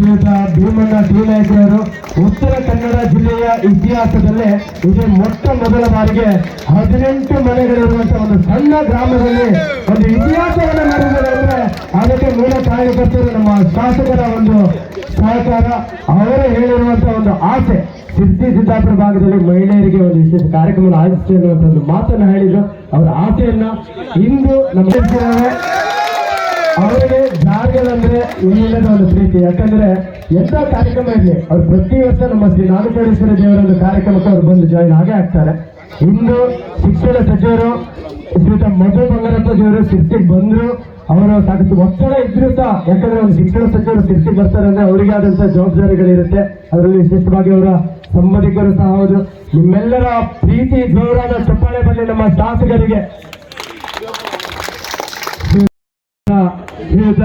ಶ್ರೀಯುತ ಭೀಮಣ್ಣ ಟಿ ನಾಯಕರವರು ಉತ್ತರ ಕನ್ನಡ ಜಿಲ್ಲೆಯ ಇತಿಹಾಸದಲ್ಲೇ ಇದು ಮೊಟ್ಟ ಮೊದಲ ಬಾರಿಗೆ ಹದಿನೆಂಟು ಮನೆಗಳಿರುವಂತಹ ಒಂದು ಸಣ್ಣ ಗ್ರಾಮದಲ್ಲಿ ಒಂದು ಇತಿಹಾಸವನ್ನು ಮಾಡಿದ್ದಾರೆ ಅಂದ್ರೆ ಅದಕ್ಕೆ ಮೂಲ ಕಾರ್ಯಕರ್ತರು ನಮ್ಮ ಶಾಸಕರ ಒಂದು ಸಹಕಾರ. ಅವರೇ ಹೇಳಿರುವಂತಹ ಒಂದು ಆಸೆ. ಸಿದ್ಧಿ ಸಿದ್ದಾಪುರ ಭಾಗದಲ್ಲಿ ಮಹಿಳೆಯರಿಗೆ ಒಂದು ವಿಶೇಷ ಕಾರ್ಯಕ್ರಮ ಆಯೋಜಿಸಿ ಅನ್ನುವಂಥ ಒಂದು ಮಾತನ್ನು ಹೇಳಿದ್ರು. ಅವರ ಆಸೆಯನ್ನ ಇಂದು ನಮ್ಮ ಅವರಿಗೆ ಜಾರ್ಗಲ್ ಅಂದ್ರೆ ಏನಿಲ್ಲದ ಒಂದು ಪ್ರೀತಿ. ಯಾಕಂದ್ರೆ ಎಂತ ಕಾರ್ಯಕ್ರಮ ಇರಲಿ, ಅವ್ರು ಪ್ರತಿ ವರ್ಷ ನಮ್ಮ ಶ್ರೀ ನಾಗಚೋಡೇಶ್ವರ ದೇವರ ಒಂದು ಕಾರ್ಯಕ್ರಮಕ್ಕೆ ಅವ್ರು ಬಂದು ಜಾಯಿನ್ ಆಗೇ ಆಗ್ತಾರೆ. ಇಂದು ಶಿಕ್ಷಣ ಸಚಿವರು ಶ್ರೀತ ಮಧು ಬಂಗಾರಪ್ಪ ದೇವರು ಶಿರ್ಸಿಗೆ ಬಂದ್ರು. ಅವರು ಸಾಕಷ್ಟು ಒತ್ತಡ ಇದ್ರು ಸಹ, ಯಾಕಂದ್ರೆ ಒಂದು ಶಿಕ್ಷಣ ಸಚಿವರು ಶಿರ್ಸಿಗೆ ಬರ್ತಾರೆ ಅಂದ್ರೆ ಅವರಿಗೆ ಆದಂತಹ ಜವಾಬ್ದಾರಿಗಳಿರುತ್ತೆ. ಅದರಲ್ಲಿ ವಿಶೇಷವಾಗಿ ಅವರ ಸಂಬಂಧಿಕರು ಸಹ ಹೌದು. ನಿಮ್ಮೆಲ್ಲರ ಪ್ರೀತಿ, ಜೋರಾದ ಚಪ್ಪಾಳೆ ಬರಲಿ ನಮ್ಮ ಶಾಸಕರಿಗೆ. ಶ್ರೀಯುತ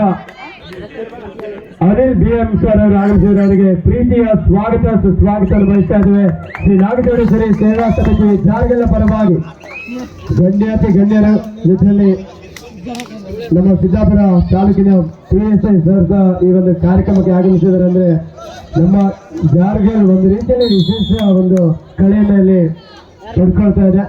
ಅನಿಲ್ ಬಿ ಎಂ ಸರ್ ಅವರು ಆಗಮಿಸಿದ್ರು ಅವರಿಗೆ ಪ್ರೀತಿಯ ಸ್ವಾಗತ, ಸುಸ್ವಾಗತ ಬಯಸ್ತಾ ಇದ್ದೇವೆ. ಶ್ರೀ ನಾಗಚೋಡೇಶ್ವರಿ ಸೇವಾ ಸಮಿತಿ ಜಾರಿಗಳ ಪರವಾಗಿ ಗಣ್ಯಾತಿ ಗಣ್ಯರ ಜೊತೆಯಲ್ಲಿ ನಮ್ಮ ಸಿದ್ದಾಪುರ ತಾಲೂಕಿನ ಪಿ ಎಸ್ ಐ ಸರ್ ಈ ಒಂದು ಕಾರ್ಯಕ್ರಮಕ್ಕೆ ಆಗಮಿಸಿದ್ದಾರೆ ಅಂದ್ರೆ ನಮ್ಮ ಜಾರ್ಗಲ್ ಒಂದು ರೀತಿಯಲ್ಲಿ ವಿಶೇಷ ಒಂದು ಕಳೆಯಲ್ಲಿ ಪಡ್ಕೊಳ್ತಾ ಇದೆ.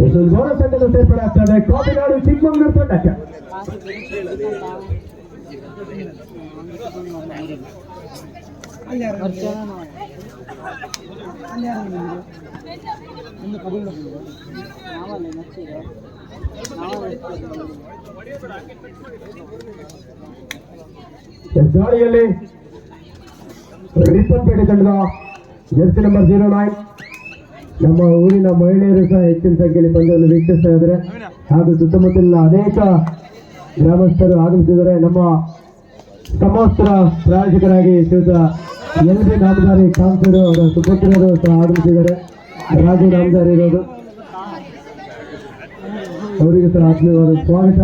ಒಂದು ಗೋಡ ತಂಡದ ಸೇರ್ಪಡೆ ಆಗ್ತದೆ ಕಾಪಿನಾಡು ಚಿಕ್ಕಮಗಳೂರು ತಂಡಕ್ಕೆ ಗಾಳಿಯಲ್ಲಿ ರಿಪ್ಪನ್ಪೇಟೆ ತಂಡದ ಜರ್ಸಿ ನಂಬರ್ ಜೀರೋ ನೈನ್ ನಮ್ಮ ಊರಿನ ಮಹಿಳೆಯರು ಸಹ ಹೆಚ್ಚಿನ ಸಂಖ್ಯೆಯಲ್ಲಿ ಪಂದ್ಯವನ್ನು ವೀಕ್ಷಿಸ್ತಾ ಇದ್ದಾರೆ. ಹಾಗೂ ಸುತ್ತಮುತ್ತಲಿನ ಅನೇಕ ಗ್ರಾಮಸ್ಥರು ಆಗಮಿಸಿದ್ದಾರೆ. ನಮ್ಮ ಸಮವಸ್ತ್ರ ಪ್ರಾಯೋಜಕರಾಗಿ ಶ್ರೀಯುತ ಎಲ್ ಬಿ ನಾಮದಾರಿ ಕಾಂತೂರು ಅವರ ಸುಪುತ್ರರು ಸಹ ಆಗಮಿಸಿದ್ದಾರೆ. ರಾಜು ನಾಮದಾರಿ ಇರೋದು. ಅವರಿಗೆ ಸರ್ ಆತ್ಮೀಯವಾದ ಸ್ವಾಗತ.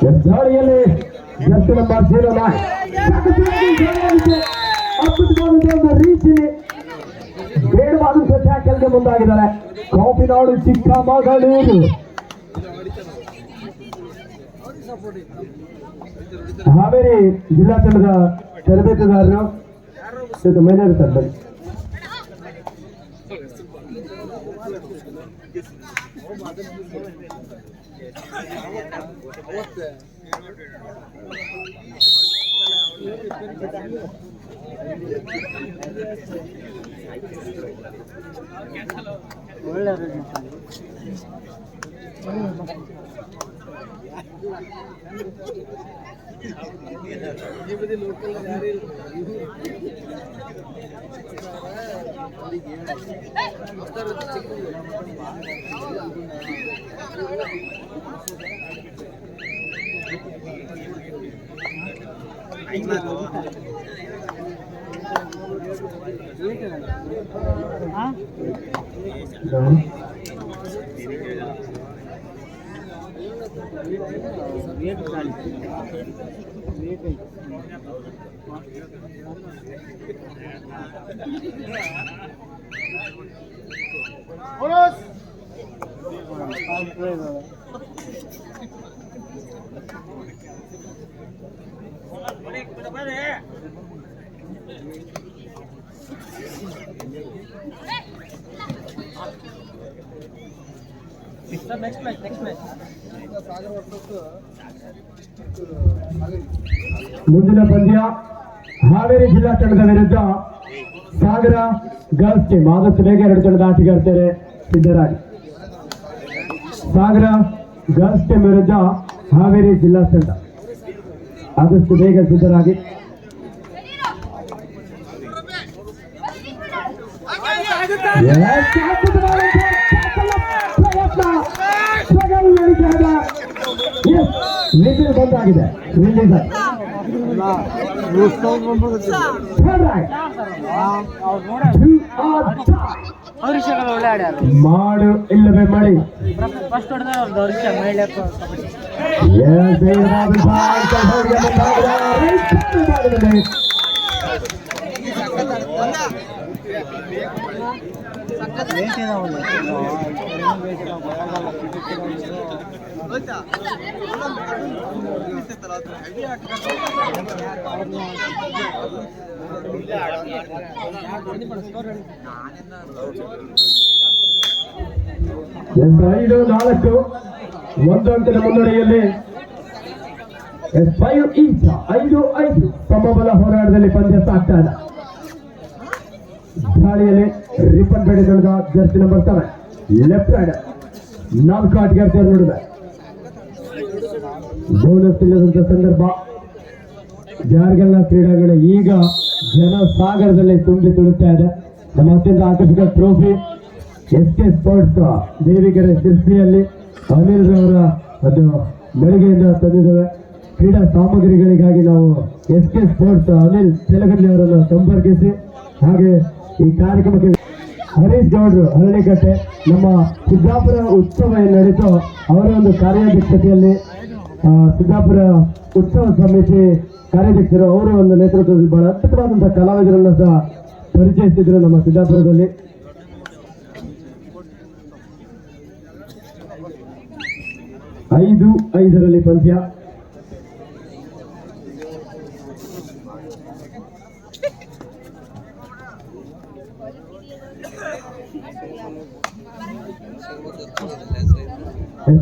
ಹೆದ್ದಾರಿಯಲ್ಲಿ ಜರ್ಸಿ ನಂಬರ್ ಜೀರೋ ನೈನ್ ಅದ್ಭುತವಾದಂತಹ ಸತ್ಯ ಟ್ಯಾಕಲ್ಗೆ ಮುಂದಾಗಿದ್ದಾರೆ ಕಾಪಿನಾಡು ಚಿಕ್ಕಮಗಳೂರು ಹಾವೇರಿ ಜಿಲ್ಲಾ ತಂಡದ ತರಬೇತುದಾರರು ಶ್ರೀಯುತ ಮೈನಾರಿ એ બધી લોકલ ગાડી હા ¡Vámonos! Alfredo. ಮುಂದಿನ ಪಂದ್ಯ ಹಾವೇರಿ ಜಿಲ್ಲಾ ತಂಡದ ವಿರುದ್ಧ ಸಾಗರ ಗರ್ಲ್ಸ್ ಟೀಮ್ ಆದಷ್ಟು ಬೇಗ ಎರಡು ತಂಡದ ಆಟಗಾರ್ತಾರೆ ಸಿದ್ಧರಾಗಿ ಸಾಗರ ಗರ್ಲ್ಸ್ ಟೀಮ್ ವಿರುದ್ಧ ಹಾವೇರಿ ಜಿಲ್ಲಾ ತಂಡ ಆದಷ್ಟು ಬೇಗ ಸಿದ್ಧರಾಗಿ tie. ಅವ್ರಿಷಗಳು ಒಳ್ಳೆ ಆಡ್ಯಾರು ಮಾಡು ಇಲ್ಲವೇ ಮಳಿ ಫಸ್ಟ್ ಐದು, ನಾಲ್ಕು, ಒಂದು ಅಂಕದ ಮುನ್ನಡೆಯಲ್ಲಿ ಐದು ಐದು ಸಮಬಲ ಹೋರಾಟದಲ್ಲಿ ಪಂದ್ಯ ಸಾಕ್ತಾರೆ ದಾಳಿಯಲ್ಲಿ ರಿಪನ್ ಬೆಳೆದ jersey number seven left side ನಾಲ್ಕು ಆಟಗಾರ್ತಿಯರು ನೋಡಿದೆ. ಬೋನಸ್ ಇಲ್ಲದಂತ ಸಂದರ್ಭ. ಜಾರ್ಗಲ್ಲ ಕ್ರೀಡಾಂಗಣ ಈಗ ಜನಸಾಗರದಲ್ಲಿ ತುಂಬಿ ತುಳುತ್ತಾ ಇದೆ. ನಮ್ಮ ಅತ್ಯಂತ ಆಕರ್ಷಕ trophy S K sports Devigere ಶಿರ್ಸಿಯಲ್ಲಿ Anil ರವರ ಅದು ಬೆಳಗ್ಗೆಯಿಂದ ತಂದಿದ್ದೇವೆ. ಕ್ರೀಡಾ ಸಾಮಗ್ರಿಗಳಿಗಾಗಿ ನಾವು ಎಸ್ ಕೆ ಸ್ಪೋರ್ಟ್ಸ್ ಅನಿಲ್ ತೆಲಗಲ್ಲಿ ಅವರನ್ನು ಸಂಪರ್ಕಿಸಿ, ಹಾಗೆ ಈ ಕಾರ್ಯಕ್ರಮಕ್ಕೆ ಹರೀಶ್ ಗೌಡ್ರು ಹರಳಿಕಟ್ಟೆ ನಮ್ಮ ಸಿದ್ದಾಪುರ ಉತ್ಸವ ಏನು ನಡೀತೋ ಅವರ ಒಂದು ಕಾರ್ಯಾಧ್ಯಕ್ಷತೆಯಲ್ಲಿ ಸಿದ್ದಾಪುರ ಉತ್ಸವ ಸಮಿತಿ ಕಾರ್ಯಾಧ್ಯಕ್ಷರು ಅವರ ಒಂದು ನೇತೃತ್ವದಲ್ಲಿ ಬಹಳ ಅದ್ಭುತವಾದಂತಹ ಕಲಾವಿದರನ್ನ ಸಹ ಪರಿಚಯಿಸಿದ್ರು ನಮ್ಮ ಸಿದ್ದಾಪುರದಲ್ಲಿ. ಐದು, ಐದರಲ್ಲಿ ಪಂದ್ಯ.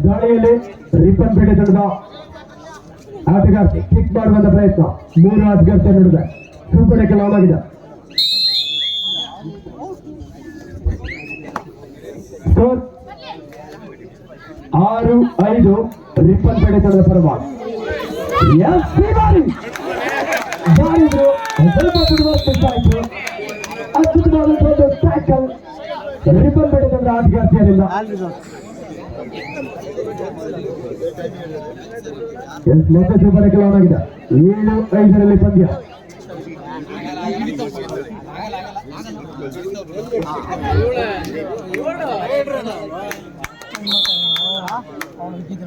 ದಾಳಿಯಲ್ಲಿ ರಿಪನ್ ಪೇಟೆ ತಂಡದ ಆಟಗಾರ್ತಿ ಕಿಕ್ ಮಾಡುವಂತ ಪ್ರಯತ್ನ. ಮೂರು ಆಟಗಾರ್ತಿ ನಡೆದ ಸೂಪಡಕ್ಕೆ ಕೆಲವಾಗಿದೆ ಸ್ಕೋರ್ ಆರು, ಐದು, ರಿಪ್ಪನ್ ಪೇಟೆ ತಂಡದ ಪರವಾಗಿ. ಅದ್ಭುತವಾದಂತಹ ಟ್ಯಾಕಲ್ ರಿಪ್ಪನ್ ಪೇಟೆ ತಂಡದ ಆಟಗಾರ್ತಿಯರಿಂದ. ಎಸ್ ಮತ್ತೆ ಸೂಪರ್ ಲಾನ್ ಆಗಿದೆ ಏಳು ಐದರಲ್ಲಿ ಪಂದ್ಯ ಈಗ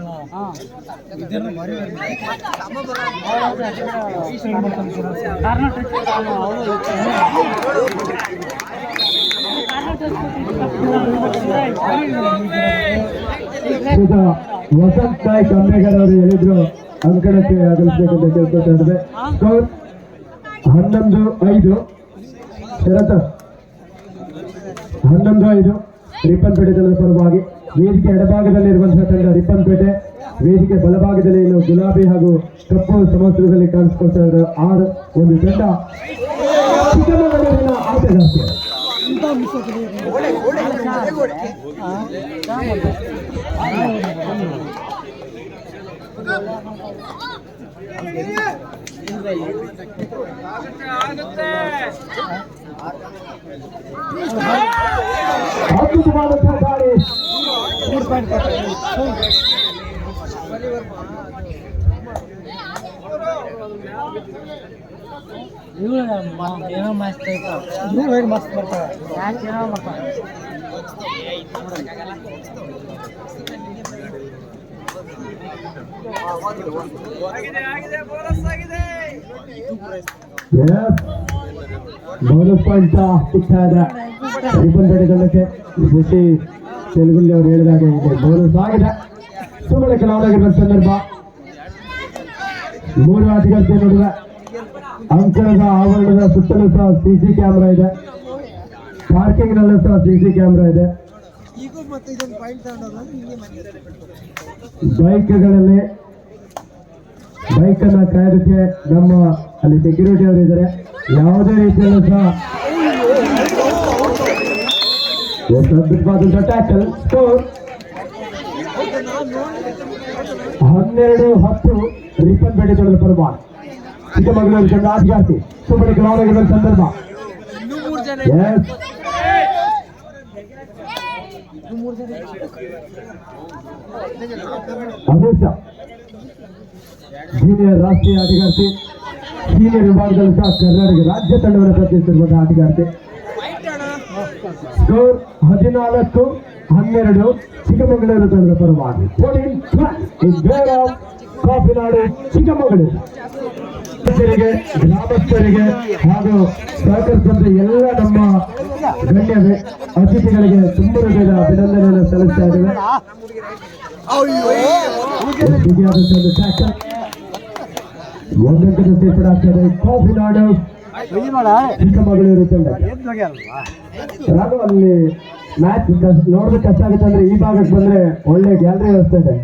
ವಸಂತ್ ತಾಯಿ ಅಂಬೇಗರ್ ಅವರು ಹೇಳಿದ್ರು ಅಂಕಣಕ್ಕೆ ಆಗಮಿಸಬೇಕಂತ ಕೇಳ್ಕೊತಾ ಇದ್ದಾರೆ. ಸ್ಕೋರ್ ಹನ್ನೊಂದು ಐದು. ಶರತ್, ಹನ್ನೊಂದು ಐದು. ರಿಪ್ಪನ್ಪೇಟೆ ತಂಡದ ಪರವಾಗಿ ವೇದಿಕೆ ಎಡಭಾಗದಲ್ಲಿರುವಂತಹ ತಂಡ ರಿಪ್ಪನ್ಪೇಟೆ. ವೇದಿಕೆ ಬಲಭಾಗದಲ್ಲಿ ಇನ್ನು ಗುಲಾಬಿ ಹಾಗೂ ಕಪ್ಪು ಸಮವಸ್ತ್ರದಲ್ಲಿ ಕಾಣಿಸ್ಕೊಳ್ತಾ ಇದ್ದಾರೆ ಆರು ಒಂದು ತಂಡ. ಚಿಕ್ಕಮಗಳೂರಿನ ಆಟಗಾರ್ತಿ. ಅದ್ಭುತವಾದಂತಹ ದಾಳಿ ಇವ್ರು ಏನೋ ಮಸ್ತ್ ಐತ ಇವ್ರು ಹೇಳಿ ಮಸ್ತ್ ಬರ್ತಾವೆ ಯಾಕೆ ಏನೋ ಬರ್ತಾವೆ ಬೋನಸ್ ಪಾಯಿಂಟ್ ಸಿಗ್ತಾ ಇದೆ. ರಿಬ್ಬನ್ ಶಶಿ ತೆಲುಗುಲ್ಲಿ ಅವರು ಹೇಳಿದಾಗೆ ಇದೆ ಬೋನಸ್ ಆಗಿದೆ. ಸುಮ್ಮನೆ ಕೆಲವಾಗಿರುವ ಸಂದರ್ಭ. ಮೂರು ಆಟಗಾರ್ತಿ ನಡುವೆ ಅಂಕಣದ ಆವರಣದ ಸುತ್ತಲೂ ಸಹ ಸಿಸಿ ಕ್ಯಾಮೆರಾ ಇದೆ. ಪಾರ್ಕಿಂಗ್ ನಲ್ಲೂ ಸಹ ಸಿಸಿ ಕ್ಯಾಮೆರಾ ಇದೆ. ಬೈಕ್ಗಳಲ್ಲಿ ಬೈಕನ್ನು ಅನ್ನ ಕಾಯೋದಕ್ಕೆ ನಮ್ಮ ಅಲ್ಲಿ ಸೆಕ್ಯೂರಿಟಿ ಅವರು ಇದ್ದಾರೆ. ಯಾವುದೇ ರೀತಿಯಲ್ಲೂ ಸಹ ಟ್ಯಾಕಲ್ ಸ್ಕೋರ್ ಹನ್ನೆರಡು ಹತ್ತು ರಿಪನ್ ಬೇಟೆ ಪರಮಾನ್ ಚಿಕ್ಕಮಗಳೂರು ಚಂದ್ರ ಆಟಗಾರ್ತಿ ಸುಮ್ಮನೆ ಗ್ರಾಮಗಳ ಸಂದರ್ಭ. ಶಾ ಜೂನಿಯರ್ ರಾಷ್ಟ್ರೀಯ ಆಟಗಾರ್ತಿ ಸೀನಿಯರ್ ವಿಭಾಗದಲ್ಲಿ ಸಹ ಕರ್ನಾಟಕ ರಾಜ್ಯ ತಂಡವನ್ನು ಪ್ರತಿನಿಧಿಸಿರುವಂತಹ ಆಟಗಾರ್ತಿ ಸ್ಕೋರ್ ಹದಿನಾಲ್ಕು, ಹನ್ನೆರಡು ಚಿಕ್ಕಮಗಳೂರು ತಂಡದ ಪರವಾಗಿ. ಫೋರ್ಟೀನ್ ಕಾಫಿನಾಡು ಚಿಕ್ಕಮಗಳೂರು. ಗ್ರಾಮಸ್ಥರಿಗೆ ಹಾಗೂ ಸಹಕರಿಸಿದಂತ ಎಲ್ಲ ನಮ್ಮ ಗಣ್ಯ ಅತಿಥಿಗಳಿಗೆ ತುಂಬ ಹೃದಯದ ಅಭಿನಂದನೆಯನ್ನು ಸಲ್ಲಿಸ್ತಾ ಇದ್ದೇವೆ. ಬಿಗಿಯಾದಂತ ಒಂದು ಟ್ಯಾಕಲ್ ಒಂದಂಕದ ಸೇರ್ಪಡಾಗ್ತದೆ ಕಾಫಿನಾಡು, ಚಿಕ್ಕಮಗಳೂರು ತಂಡ. ರಾಘವ್ ಅಲ್ಲಿ ಮ್ಯಾಚ್ ನೋಡೋದಕ್ಕೆ ಕಷ್ಟ ಆಗುತ್ತೆ ಅಂದ್ರೆ ಈ ಭಾಗಕ್ಕೆ ಬಂದ್ರೆ ಒಳ್ಳೆ ಗ್ಯಾಲರಿ ವ್ಯವಸ್ಥೆ ಇದೆ.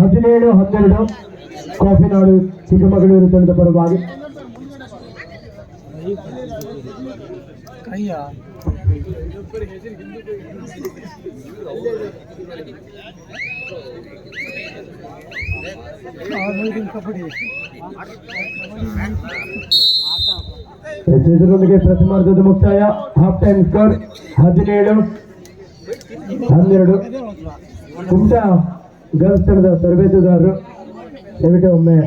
ಹದಿನೇಳು ಹನ್ನೆರಡು ಕಾಫಿನಾಡು ಚಿಕ್ಕಮಗಳೂರು ತಂಡದ ಪರವಾಗಿ. ಎದುರೊಂದಿಗೆ ಪ್ರಥಮಾರ್ಧದ ಮುಕ್ತಾಯ. ಹಾಫ್ ಟೈಮ್ ಸ್ಕೋರ್ ಹದಿನೇಳು ಹನ್ನೆರಡು. ಕುಮಟಾ ಗರ್ಲ್ಸ್ ತಂಡದ ತರಬೇತುದಾರರು ದಯವಿಟ್ಟು ಒಮ್ಮೆ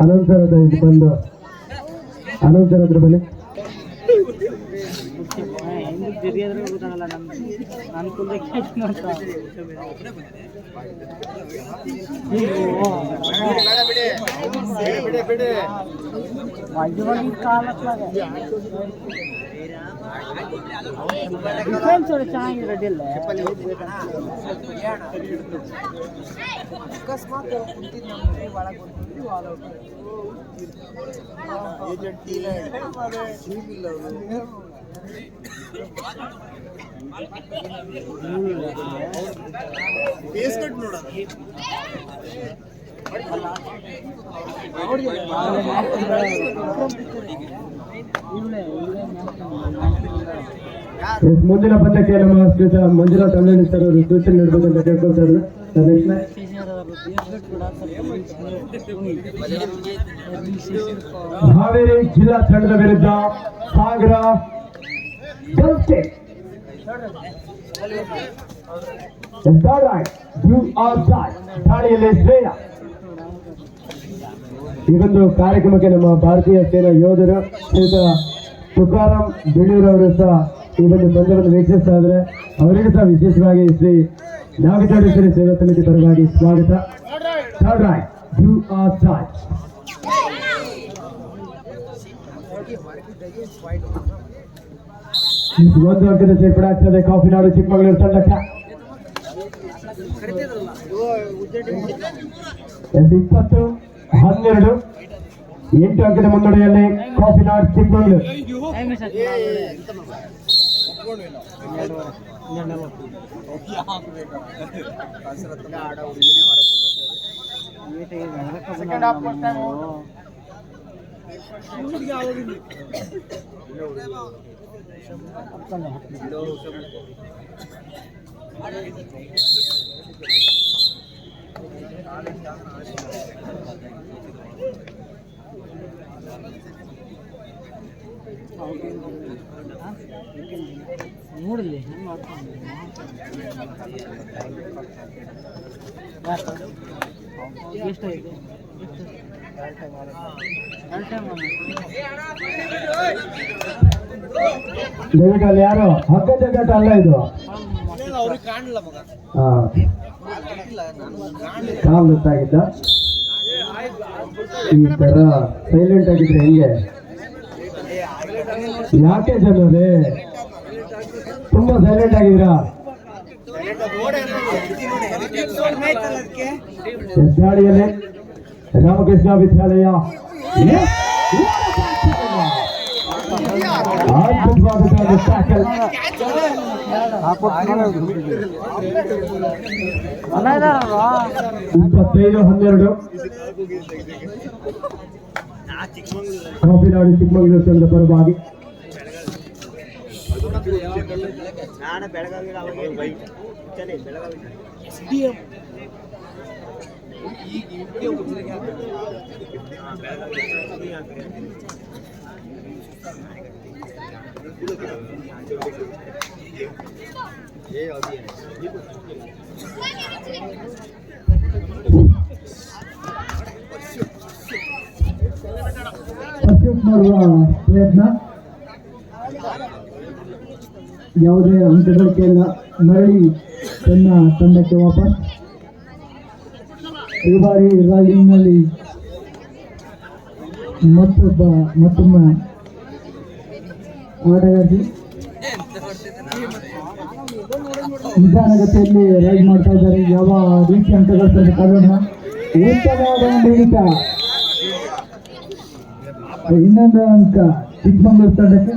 ಅನೌನ್ಸರದ ಇದು ಬಂದು ಅನೌನ್ಸರ್ ಹತ್ರ ಬನ್ನಿ ಹಿಂದೆ ತಿರುಗಿದ್ರೆ ಗೊತ್ತಾಗಲ್ಲ ನಮ್ಗೆ ನಾನು ಕುಲ್ದಕ್ಕೆ ಅಂತ ಮಧ್ಯವಾಗಿ ಕಾಲತ್ಲಾಗ ಡಿಫೆನ್ಸ್ ಅವ್ರು ಚೆನ್ನಾಗಿ ರೆಡಿ ಇಲ್ಲ ಅಕಸ್ಮಾತ್ ಕುಂತಿದ್ದು ನಮ್ಗೆ ಒಳಗೆ ಮುಂದಿನ ಪಂದ್ಯಕ್ಕೆ ನಮ್ಮ ಸ್ನೇಹಿತ ಮಂಜುನಾಥ್ ಅಂಗಡಿ ಸರ್ ಅವರು ಸೂಚನೆ ನೀಡಬೇಕಂತ ಕೇಳ್ಕೊಳ್ತಾ ಇದ್ರು ನೆಕ್ಸ್ಟ್ ಹಾವೇರಿ ಜಿಲ್ಲಾ ತಂಡದ ವಿರುದ್ಧ ಸಾಗರ. ದಾಳಿಯಲ್ಲಿ ಶ್ರೇಯ ಈ ಒಂದು ಕಾರ್ಯಕ್ರಮಕ್ಕೆ ನಮ್ಮ ಭಾರತೀಯ ಸೇನಾ ಯೋಧರು ಶ್ರೀಯುತ ತುಕಾರಾಮ್ ಬಿಳೂರವರು ಸಹ ಒಂದು ಪಂದ್ಯವನ್ನು ವೀಕ್ಷಿಸ್ತಾ ಇದ್ರೆ ಅವರಿಗೂ ಸಹ ವಿಶೇಷವಾಗಿ ಶ್ರೀ ನಾಗಚೌಡೇಶ್ವರಿ ಸೇವಾ ಸಮಿತಿ ಪರವಾಗಿ ಸ್ವಾಗತ. ಒಂದು ಅಂಕದ ಸೇರ್ಪಡೆ ಆಗ್ತದೆ. ಕಾಫಿನಾಡು, ಚಿಕ್ಕಮಗಳೂರು ತಂಡಕ್ಕೆ. ಇಪ್ಪತ್ತು, ಹನ್ನೆರಡು, ಎಂಟು ಅಂಕದ ಮುನ್ನಡೆಯಲ್ಲಿ ಕಾಫಿನಾಡು, ಚಿಕ್ಕಮಗಳೂರು. ಸೆಕೆಂಡ್ ಹಾಫ್ ಕೊಡ್ತಾ ಇದ್ದೀನಿ ಎಷ್ಟು ಯಾರು? ಜಗ್ಗಾಟ ಅಲ್ಲ ಇದು? ಕಾಲ್ ಗೊತ್ತಾಗಿದ್ದ ಈ ತರ ಸೈಲೆಂಟ್ ಆಗಿದ್ರೆ ಹೆಂಗೆ? ಯಾಕೆ ಜನರೇ? ತುಂಬಾ ಸೈಲೆಂಟ್ ಆಗಿದ್ದೀರಾ? ಹೆದ್ದಾಳಿಯಲ್ಲಿ ರಾಮಕೃಷ್ಣ ವಿದ್ಯಾಲಯ. ಇಪ್ಪತ್ತೈದು ಹನ್ನೆರಡು. ಕಾಫಿನಾಡು ಚಿಕ್ಕಮಗಳೂರು ತಂಡದ ಪರವಾಗಿ ನಾನು ಬೆಳಗಾವಿ ಅವಾಗ bike ಚಲೇ Belagavi S D M purchase ಮಾಡುವ ಪ್ರಯತ್ನ ಯಾವುದೇ ಅಂಕಗಳಿಕೆಯಿಂದ ಮರಳಿ ತನ್ನ ತಂಡಕ್ಕೆ ವಾಪಸ್. ಈ ಬಾರಿ ರಾಗಿಂಗ್ನಲ್ಲಿ ಮತ್ತೊಬ್ಬ, ಮತ್ತೊಮ್ಮೆ ಆಟಗಾರ್ತಿ. ನಿಧಾನಗತಿಯಲ್ಲಿ ರೈಡ್ ಮಾಡ್ತಾ ಇದ್ದಾರೆ. ಯಾವ ರೀತಿ ಅಂತ ಕಾರಣ. ಉತ್ತಮವಾದ ಇನ್ನೊಂದು ಅಂಕ ಚಿಕ್ಕಮಂಗ್ಳೂರು ತಂಡಕ್ಕೆ.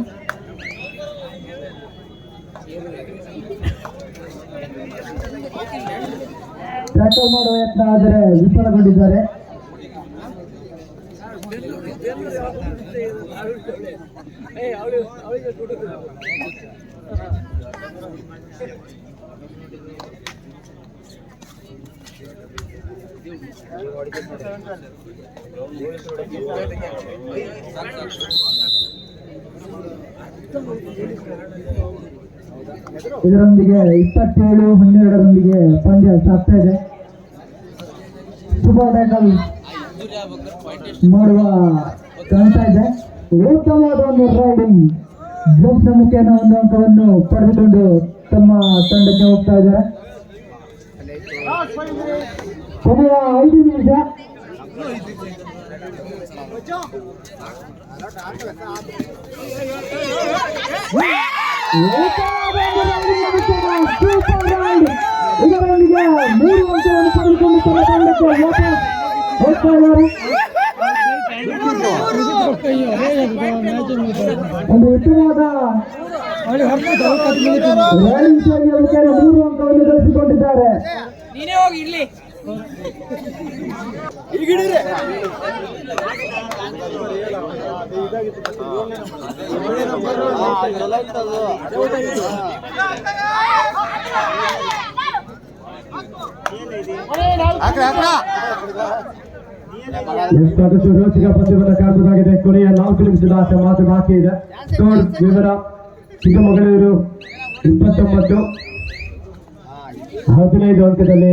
ಟ್ಯಾಕಲ್ ಮಾಡುವ ಯತ್ನ ಆದರೆ ವಿಫಲಗೊಂಡಿದ್ದಾರೆ ಇದರೊಂದಿಗೆ ಇಪ್ಪತ್ತೇಳು, ಹನ್ನೆರಡರೊಂದಿಗೆ ಪಂದ್ಯ ಸಾಗ್ತಾ ಇದೆ. ಸುಪರ್ ಟ್ಯಾಕಲ್ ಮಾಡುವ ಕಾಣ್ತಾ ಇದೆ. ಉತ್ತಮವಾದ ಒಂದು ರೈಡಿಂಗ್ ಜಂಪ್ ಮುಖೇನ ಒಂದು ಅಂಕವನ್ನು ಪಡೆದುಕೊಂಡು ತಮ್ಮ ತಂಡಕ್ಕೆ ಹೋಗ್ತಾ ಇದ್ದಾರೆ. ಕೊನೆಯ ಐದು ನಿಮಿಷ. ಇದರೊಂದಿಗೆ ಮೂರು ಅಂಕವನ್ನು ಪಡೆದುಕೊಂಡು ತಮ್ಮ ತಂಡಕ್ಕೆ ವಾಪಸ್ ಹೋಗ್ತಾ ಇದ್ದಾರೆ ಒಂದು ಉತ್ತಮವಾದ ಮೂರು ಅಂಕವನ್ನು ಗಳಿಸಿಕೊಂಡಿದ್ದಾರೆ ಸಾಕಷ್ಟು ರೋಚಕ ಪದ್ಯವನ್ನು ಕೊನೆಯ ನಾಲ್ಕು ನಿಮಿಷದ ಆಟ ಮಾತ್ರ ಬಾಕಿ ಇದೆ ಸ್ಕೋರ್ ವಿವರ ಚಿಕ್ಕಮಗಳೂರು ಇಪ್ಪತ್ತೊಂಬತ್ತು. ಹದಿನೈದು ಅಂಕದಲ್ಲಿ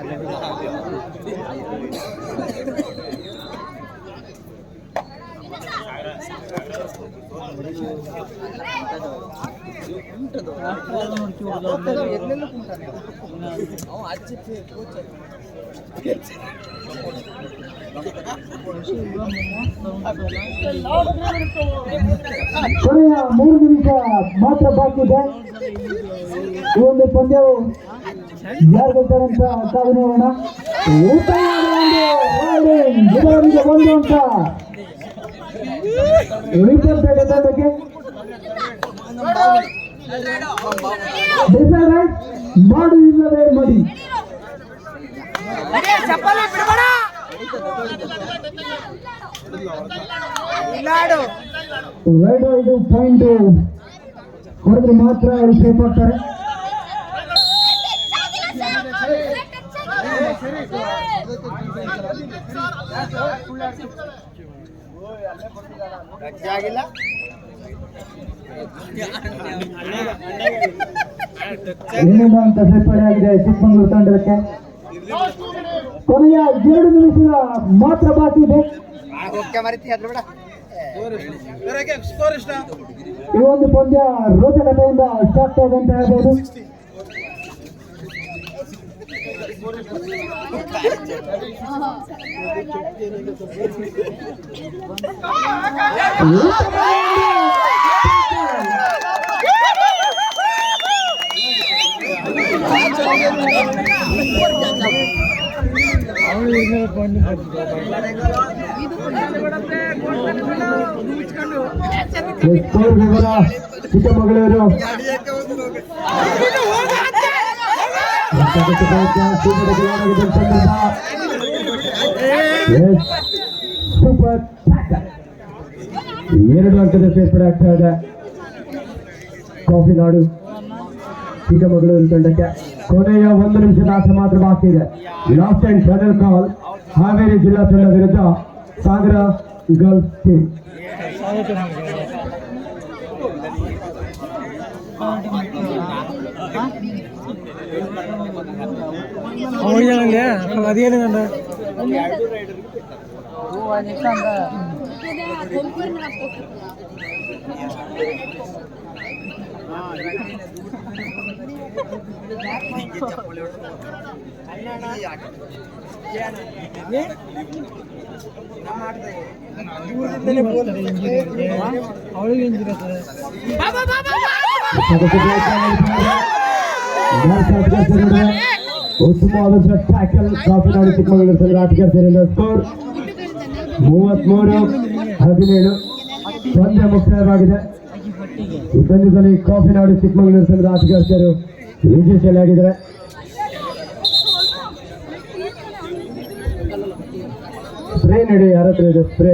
ಕೊನೆಯ ಮೂರು ನಿಮಿಷ ಮಾತ್ರ ಬಾಕಿ ಇದೆ ಈ ಒಂದು ಪಂದ್ಯವು ಯಾರು ಗೆಲ್ತಾರಂತ ಕಾದು ನೋಡೋಣ ಉತ್ತಮವಾದ ಒಂದು riding. ಇದರೊಂದಿಗೆ ಒಂದು ಅಂಕ ರಿಪನ್ಪೇಟೆ ತಂಡಕ್ಕೆ Decide right? ಮಾಡು ಇಲ್ಲವೇ ಮಡಿ ರೈಡ್ ಇದು ಪಾಯಿಂಟ್ ಹೊಡೆದ್ರೆ ಮಾತ್ರ ಅವರು ಸೇಫ್ ಆಗ್ತಾರೆ ಆಗಿಲ್ಲ. ಇನ್ನೊಂದು ಅಂಕ ಸೇರ್ಪಡೆಯಾಗಿದೆ ಚಿಕ್ಕಮಗಳೂರು ತಂಡಕ್ಕೆ. ಕೊನೆಯ ಎರಡು ನಿಮಿಷದ ಮಾತ್ರ ಬಾಕಿ ಇದೆ. ಈ ಒಂದು ಪಂದ್ಯ ರೋಚಕತೆಯಿಂದ ಸ್ಟಾರ್ಟ್ ಆಗಿದೆ ಅಂತ ಹೇಳ್ಬೋದು. ಅವಳು ಚಿಕ್ಕಮಗಳೂರು ಸೂಪರ್ ಎರಡು ಅಂಕದ ಸೇರ್ಪಡೆ ಆಗ್ತಾ ಇದೆ ಕಾಫಿ ನಾಡು ಚಿಕ್ಕಮಗಳೂರು ತಂಡಕ್ಕೆ ಕೊನೆಯ ಒಂದು ನಿಮಿಷದ ಆಟ ಮಾತ್ರ ಬಾಕಿ ಇದೆ last and final call Haveri ಜಿಲ್ಲಾ ತಂಡ ವಿರುದ್ಧ ಸಾಗರ ಗರ್ಲ್ಸ್ ಟೀಮ್ ಅವಳಿಗೆ ಅದೇನಿದೆ ಅವಳಿಗೆ ಇಂಜಿನಿಯರ್ ಉತ್ತಮವಾದ ಟ್ಯಾಕಲ್ ಕಾಫಿನಾಡು ಚಿಕ್ಕಮಗಳೂರು ಸಂಘ ಆಟಗಾರ ಸೇರಿದ ಸ್ಕೋರ್ ಮೂವತ್ಮೂರು ಹದಿನೇಳು ಪಂದ್ಯ ಮುಕ್ತಾಯವಾಗಿದೆ ಈ ಪಂದ್ಯದಲ್ಲಿ ಕಾಫಿನಾಡು ಚಿಕ್ಕಮಗಳೂರು ಸಂಘದ ಆಟಗಾರ್ತಿಯರು ವಿಜಯಶಾಲಿಯಾಗಿದ್ದಾರೆ ಸ್ಪ್ರೇ ನಡಿ ಯಾರ ಹತ್ರ ಇದೆ ಸ್ಪ್ರೇ?